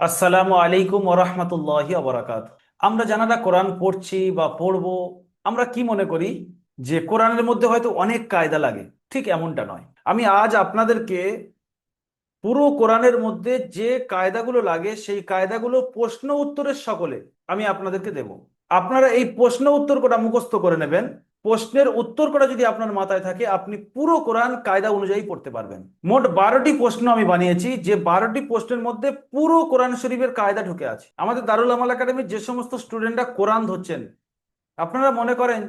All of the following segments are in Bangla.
আসসালামু আলাইকুম ওরহমতুল্লাহি আবরাকাত আমরা যারা কোরআন পড়ছি বা পড়ব, আমরা কি মনে করি? যে কোরআনের মধ্যে হয়তো অনেক কায়দা লাগে, ঠিক এমনটা নয়। আমি আজ আপনাদেরকে পুরো কোরআনের মধ্যে যে কায়দাগুলো লাগে, সেই কায়দাগুলো প্রশ্ন উত্তরের সকলে আমি আপনাদেরকে দেব। আপনারা এই প্রশ্ন উত্তর করা মুখস্থ করে নেবেন প্রশ্নের উত্তর করা যদি আপনার মাথায় থাকে, আপনি পুরো কোরআন কায়দা অনুযায়ী পড়তে পারবেন। মোট বারোটি প্রশ্ন আমি বানিয়েছি, যে বারোটি প্রশ্নের মধ্যে পুরো কোরআন শরীফের কায়দা ঢুকে আছে। আমাদের দারুল আমাল একাডেমির যে সমস্ত স্টুডেন্টরা কোরআন ধরছেন, আপনারা মনে করেন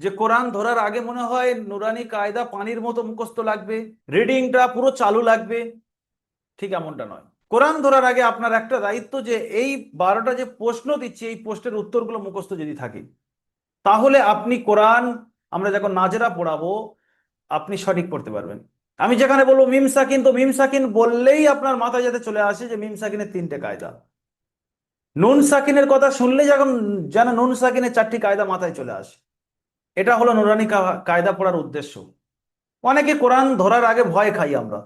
যে কোরআন ধরার আগে মনে হয় নুরানি কায়দা পানির মতো মুখস্থ লাগবে, রিডিংটা পুরো চালু লাগবে? ঠিক এমনটা নয়। কোরআন ধরার আগে আপনার একটা দায়িত্ব যে, এই বারোটা যে প্রশ্ন দিচ্ছি, এই প্রশ্নের উত্তরগুলো মুখস্থ যদি থাকে তাহলে আপনি কোরআন আমরা যখন নাজেরা পড়াবো, আপনি সঠিক পড়তে পারবেন। আমি যেখানে বলব মিম সাকিন, তো মিম সাকিন বললেই আপনার মাথায় যাতে চলে আসে যে মিম সাকিনের তিনটে কায়দা। নুন সাকিনের কথা শুনলে যখন, যেন নুন সাকিনের চারটি কায়দা মাথায় চলে আসে। এটা হলো নুরানি কায়দা পড়ার উদ্দেশ্য। অনেকে কোরআন ধরার আগে ভয় খাই আমরা,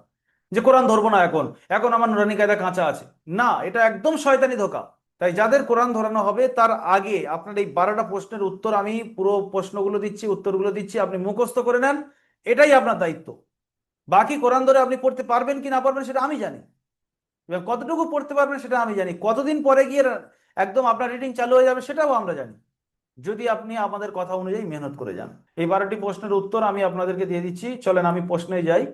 যে কোরআন ধরবো না এখন এখন আমার নুরানি কায়দা কাঁচা আছে। না, এটা একদম শয়তানি ধোকা। তাই যাদের কোরআন ধরানো হবে, তার আগে আপনার এই বারোটা প্রশ্নের উত্তর আমি পুরো প্রশ্নগুলো দিচ্ছি, উত্তরগুলো দিচ্ছি, আপনি মুখস্থ করে নেন। এটাই আপনার দায়িত্ব। বাকি কোরআন ধরে আপনি পড়তে পারবেন কি না পারবেন সেটা আমি জানি। এবার কতটুকু পড়তে পারবেন সেটা আমি জানি। কতদিন পরে গিয়ে একদম আপনার রিডিং চালু হয়ে যাবে সেটাও আমরা জানি। যদি আপনি আমাদের কথা অনুযায়ী মেহনত করে যান। এই বারোটি প্রশ্নের উত্তর আমি আপনাদেরকে দিয়ে দিচ্ছি। চলেন আমি প্রশ্নে যাই।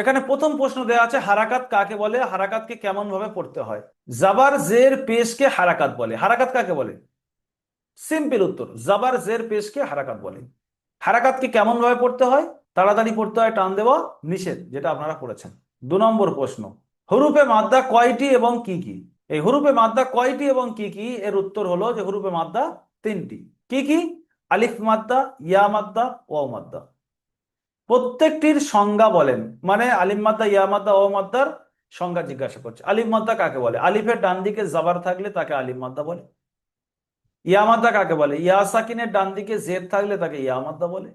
এখানে প্রথম প্রশ্ন দেওয়া আছে, হারাকাত কাকে বলে? হারাকাতকে কেমন ভাবে পড়তে হয়? জাবার জের পেশকে হারাকাত বলে। হারাকাত কাকে বলে? সিম্পল উত্তর, জাবার জের পেশকে হারাকাত বলে। হারাকাতকে কেমন ভাবে পড়তে হয়? তাড়াতাড়ি পড়তে হয়, টান দেওয়া নিষেধ, যেটা আপনারা পড়েছেন। দু নম্বর প্রশ্ন হরুপে মাদ্দা কয়টি এবং কি কি? এই হরুপে মাদ্দা কয়টি এবং কি কি? এর উত্তর হলো যে হরুপে মাদ্দা তিনটি। কি কি? আলিফ মাদ্দা, ইয়া মাদ্দা, ওয়াও মাদ্দা। প্রত্যেকটির সংজ্ঞা বলেন। মানে আলিম মাদ্দা, ইয়া মাদ্দা ও মাদ্দার সংজ্ঞা জিজ্ঞাসা করছে। আলিফ মাদ্দা কাকে বলে? আলিফের ডান দিকে জাবার থাকলে তাকে আলিফ মাদ্দা বলে। ইয়া মাদ্দা কাকে বলে? ইয়া সাকিনের ডান দিকে জেদ থাকলে তাকে ইয়া মাদ্দা বলে।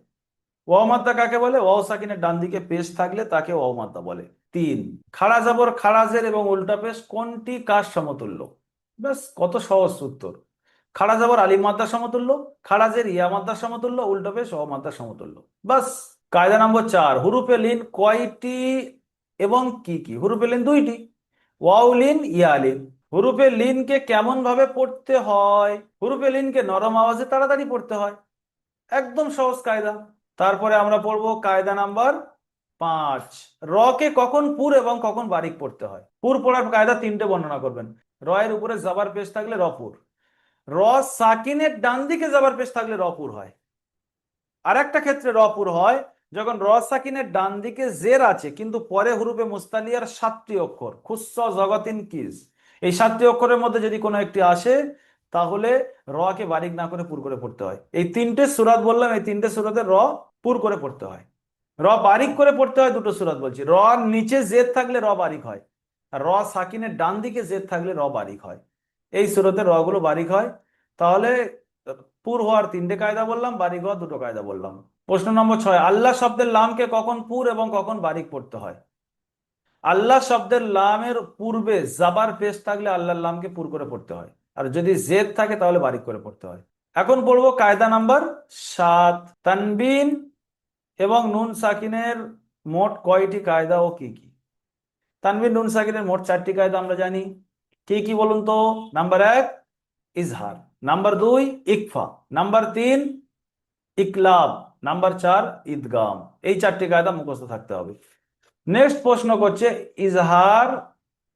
ওয়াও মাদ্দা কাকে বলে? ওয়াও সাকিনের ডান দিকে পেশ থাকলে তাকে ওয়াও মাদ্দা বলে। তিন, খাড়া জাবর খাড়াজের এবং উল্টা পেশ কোনটি কার সমতুল্য? ব্যাস, কত সহজ উত্তর। খাড়া জাবর, আলিফ মাদ্দা সমতুল্য খাড়াজের ইয়া মাদ্দা সমতুল্য, উল্টা পেশ ওয়াও মাদ্দা সমতুল্য। বাস কায়দা নম্বর চার, হুরুফে লিন কয়টি এবং কি কি? হুরুফে লিন দুইটি। ওয়াও ইয়ালিন ইয়া লিন। হুরুফে লিনকে কেমন ভাবে পড়তে হয়? হুরুফে লিনকে নরম আওয়াজে তাড়াতাড়ি পড়তে হয়। একদম সহজ কায়দা। তারপরে আমরা পড়ব কায়দা নাম্বার পাঁচ। র কে কখন পুর এবং কখন বারিক পড়তে হয়? পুর পড়ার কায়দা তিনটে বর্ণনা করবেন। র এর উপরে জাবার পেশ থাকলে রপুর র সাকিনের ডান দিকে জাবার পেশ থাকলে রপুর হয়। আর একটা ক্ষেত্রে রপুর হয় যখন র সাকিনের ডান দিকে জের আছে, কিন্তু পরে হুরুপে মুস্তালিয়ার সাতটি অক্ষর খুস্স জগতিন, কিস। এই সাতটি অক্ষরের মধ্যে যদি কোনো একটি আসে, তাহলে র কে বারিক না করে পুর করে পড়তে হয়। এই তিনটে সুরাত বললাম, এই তিনটে সুরাতে র পুর করে পড়তে হয়। র বারিক করে পড়তে হয় দুটো সুরাত বলছি। র নিচে জেদ থাকলে র বারিক হয় র সাকিনের ডান দিকে জেদ থাকলে র বারিক হয়। এই সুরতে র গুলো বারিক হয়। তাহলে পুর হওয়ার তিনটে কায়দা বললাম, বারিক হওয়ার দুটো কায়দা বললাম। প্রশ্ন নম্বর ছয়, আল্লাহ শব্দের লামকে কখন পুর এবং কখন বারিক পড়তে হয়? আল্লাহ শব্দের লামের পূর্বে জাবার পেশ থাকলে আল্লাহর লামকে পুর করে পড়তে হয়। আর যদি জেদ থাকে তাহলে বারিক করে পড়তে হয়। এখন পড়ব কায়দা নাম্বার সাত, তানবিন এবং নুন সাকিনের মোট কয়টি কায়দা ও কি কি? তানবিন, নুন সাকিনের মোট চারটি কায়দা আমরা জানি। কি কি বলুন তো? নাম্বার এক, ইজহার। নাম্বার দুই, ইকফা। নাম্বার তিন ইকলাব, নাম্বার চার, ঈদগাম। এই চারটি কায়দা মুখস্থ থাকতে হবে। নেক্সট প্রশ্ন করছে, ইজহার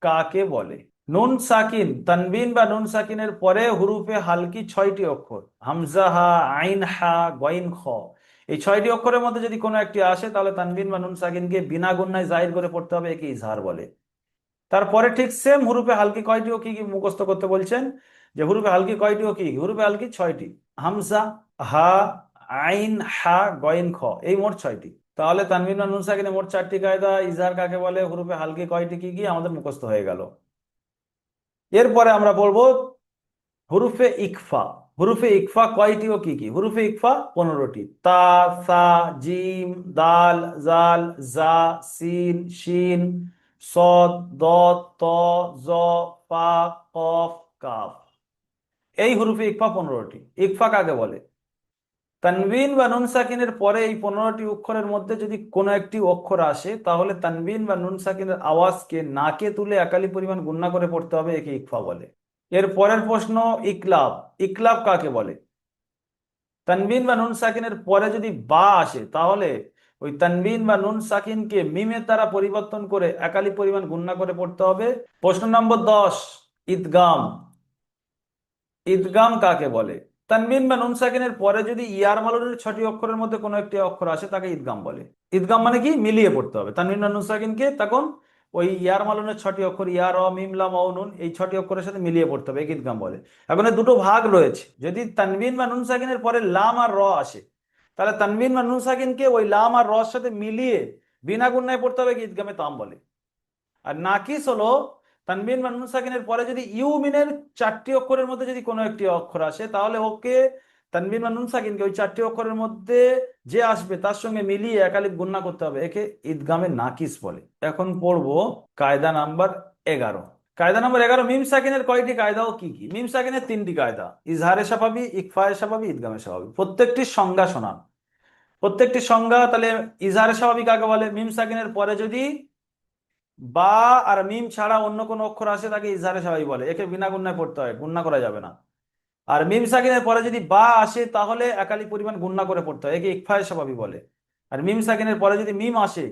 কাকে বলে? নুন সাকিন, তানবিন বা নুন সাকিনের পরে হুরুফে হালকি ছয়টি অক্ষর। হামজা, হা, আইন, হা গইন খ। এই ছয়টি অক্ষরের মধ্যে যদি কোনো একটি আসে, তাহলে তানবিন বা নুন সাকিনকে বিনা গুণায় জাহির করে পড়তে হবে, একে ইজহার বলে। তারপরে ঠিক সেম হুরুফে হালকি কয়টি ও কি কি মুখস্থ করতে বলছেন? যে হুরুফে হালকি কয়টি ও কি? হুরুফে হালকি ছয়টি। হামজা, হা আইন হা গইন খ, এই মোট ছয়টি। তাহলে তানবিন নুন সাকিনের মোট চারটি কায়দা, ইজহার কাকে বলে, হুরুফে হালকি কয়টি, কি কি, আমাদের মুখস্থ হয়ে গেল। এরপরে আমরা বলব হুরুফে ইকফা। হুরুফে ইকফা কয়টি ও কি কি? হুরুফে ইকফা পনেরোটি। তা, সা, জিম, দাল, জাল, জা, সিন, শিন, সদ দ ত, জ, ফা, কফ, কাফ। এই হুরুফে ইকফা পনেরোটি। ইকফা কাকে বলে? তানবিন বা নুন সাকিনের পরে এই পনেরোটি অক্ষরের মধ্যে যদি কোনো একটি অক্ষর আসে, তাহলে তানবিন বা নুন সাকিনের আওয়াজকে নাকে তুলে একালি পরিমাণ গুণনা করে পড়তে হবে, একে ইকফা বলে। এর পরের প্রশ্ন, ইকলাব। ইকলাব কাকে বলে? তানবিন বা নুন সাকিনের পরে যদি বা আসে, তাহলে ওই তানবিন বা নুন সাকিনকে মিমের দ্বারা পরিবর্তন করে একালি পরিমাণ গুণনা করে পড়তে হবে। প্রশ্ন নম্বর দশ, ঈদগাম। ঈদগাম কাকে বলে? তানবিন বা নুন সাকিনের পরে যদি ইয়ার মালুনের ছটি অক্ষরের মধ্যে কোনো একটি অক্ষর আসে, তাকে ঈদগাম বলে। ঈদগাম মানে কি? মিলিয়ে পড়তে হবে। তানবিন বা নুন সাকিনকে তখন ওই ইয়ার মালুনের ছটি অক্ষর, ইয়া, র, মিম, লাম অ নুন, এই ছটি অক্ষরের সাথে মিলিয়ে পড়তে হবে ঈদগাম বলে। এখন দুটো ভাগ রয়েছে। যদি তানবিন বা নুন সাকিনের পরে লাম আর র আসে, তাহলে তানবিন বা নুন সাকিনকে ওই লাম আর রর সাথে মিলিয়ে বিনা গুণনায় পড়তে হবে ঈদগামে তাম বলে। আর নাকিস হলো তানবিন বা নুন সাকিনের পরে যদি ইউমিনের চারটি অক্ষরের মধ্যে যদি কোনো একটি অক্ষর আসে, তাহলে ওকে তানবিন নুন সাকিনকে ওই চারটি অক্ষরের মধ্যে যে আসবে তার সঙ্গে মিলিয়ে একালিপ গুণনা করতে হবে। একে ঈদগামে নাকিস বলে। এখন পড়ব কায়দা নাম্বার এগারো। কায়দা নাম্বার এগারো, মিম সাকিনের কয়টি কায়দা ও কি কি? মিম সাকিনের তিনটি কায়দা। ইজহারে সাফাবি ইকফায়ে সাফাবি ঈদগামে সাফাবি প্রত্যেকটি সংজ্ঞা শোনান। প্রত্যেকটি সংজ্ঞা তাহলে ইজহারে সাফাবি কাকে বলে? মিম সাকিনের পরে যদি বা আর মিম ছাড়া অন্য কোনো অক্ষর আসে তাকে ইজহারে সাফাবি বলে। একে বিনা গুণনায় পড়তে হয় গুণনা করা যাবে না। আর মিম সাকিনের পরে যদি বা আসে তাহলে একালি পরিমাণ গুণনা করে পড়তে হয়, একে ইকফায় সাফাবি বলে। আর মিম সাকিনের পরে যদি মিম আসে,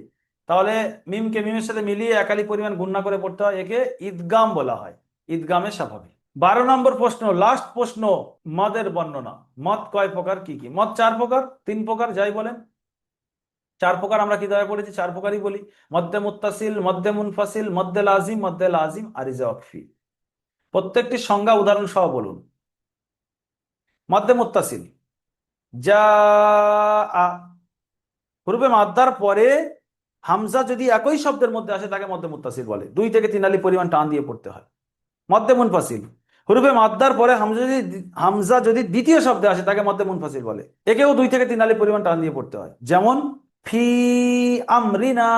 তাহলে মিমকে মিমের সাথে মিলিয়ে একালি পরিমাণ গুণনা করে পড়তে হয়, একে ঈদগাম বলা হয়। ঈদগামে স্বাভাবিক বারো নম্বর প্রশ্ন লাস্ট প্রশ্ন, মদের বর্ণনা। মদ কয় প্রকার, কি কি? মদ চার প্রকার, তিন প্রকার, যাই বলেন। চার প্রকার আমরা কি দয়া পড়েছি, চার প্রকারই বলি। মধ্যে মুত্তাসিল, মধ্যে মুনফাসিল, মধ্যে লাজিম মধ্যে লাজিম আরিজা ওয়াকফি। প্রত্যেকটি সংজ্ঞা উদাহরণ সহ বলুন। মধ্যে মুত্তাসিল। যা হুরুফে মাদ্দার পরে হামজা যদি একই শব্দের মধ্যে আসে, তাকে মধ্যে মুত্তাসিল বলে। দুই থেকে তিন আলি পরিমাণ টান দিয়ে পড়তে হয়। মধ্যে মুনফাসিল। হুরুফে মাদ্দার পরে হামজা যদি হামজা যদি দ্বিতীয় শব্দে আসে, তাকে মধ্যে মুনফাসিল বলে। একেও দুই থেকে তিন আলি পরিমাণ টান দিয়ে পড়তে হয়। যেমন ফি আমরিনা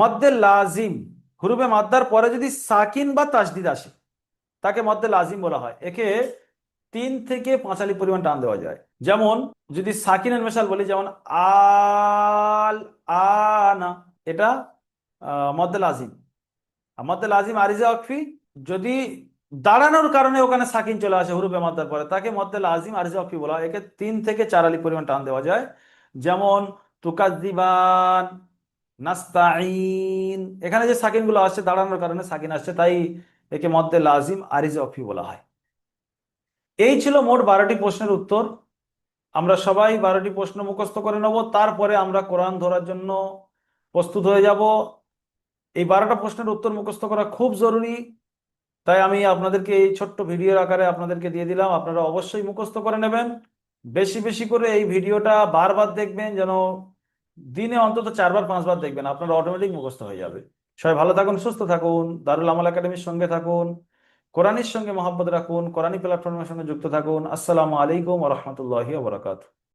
মধ্যে লাজিম। হুরুবে মাদ্দার পরে যদি সাকিন বা তাসদিদ আসে, তাকে মধ্যে লাজিম বলা হয়। একে তিন থেকে পাঁচ আলি পরিমাণ টান দেওয়া যায়। যেমন, যদি সাকিনের মেশাল বলি, যেমন আল আনা, এটা মধ্যে লাজিম। মধ্যে লাজিম আরিজা ওয়াকফি, যদি দাঁড়ানোর কারণে ওখানে সাকিন চলে আসে হুরুবে মাদ্দার পরে, তাকে মধ্যে লাজিম আরিজা ওয়াকফি বলা হয়। একে তিন থেকে চার আলি পরিমাণ টান দেওয়া যায়। যেমন তুকাজ্জিবান নাস্তাইন এখানে যে সাকিনগুলো আসছে, দাঁড়ানোর কারণে সাকিন আসছে, তাই একে মধ্যে লাজিম, আরিজ, অফি বলা হয়। এই ছিল মোট বারোটি প্রশ্নের উত্তর। আমরা সবাই বারোটি প্রশ্ন মুখস্থ করে নেব, তারপরে আমরা কোরআন ধরার জন্য প্রস্তুত হয়ে যাব। এই বারোটা প্রশ্নের উত্তর মুখস্থ করা খুব জরুরি, তাই আমি আপনাদেরকে এই ছোট্ট ভিডিওর আকারে আপনাদেরকে দিয়ে দিলাম। আপনারা অবশ্যই মুখস্থ করে নেবেন। বেশি বেশি করে এই ভিডিওটা বারবার দেখবেন, যেন দিনে অন্তত চারবার, পাঁচবার দেখবেন, আপনারা অটোমেটিক মুখস্থ হয়ে যাবে। সবাই ভালো থাকুন, সুস্থ থাকুন, দারুল আমাল একাডেমির সঙ্গে থাকুন, কোরআনের সঙ্গে মহাব্বত রাখুন কোরআনী প্ল্যাটফর্মের সঙ্গে যুক্ত থাকুন। আসসালামু আলাইকুম রহমতুল্লাহি ওবরাকাতুহ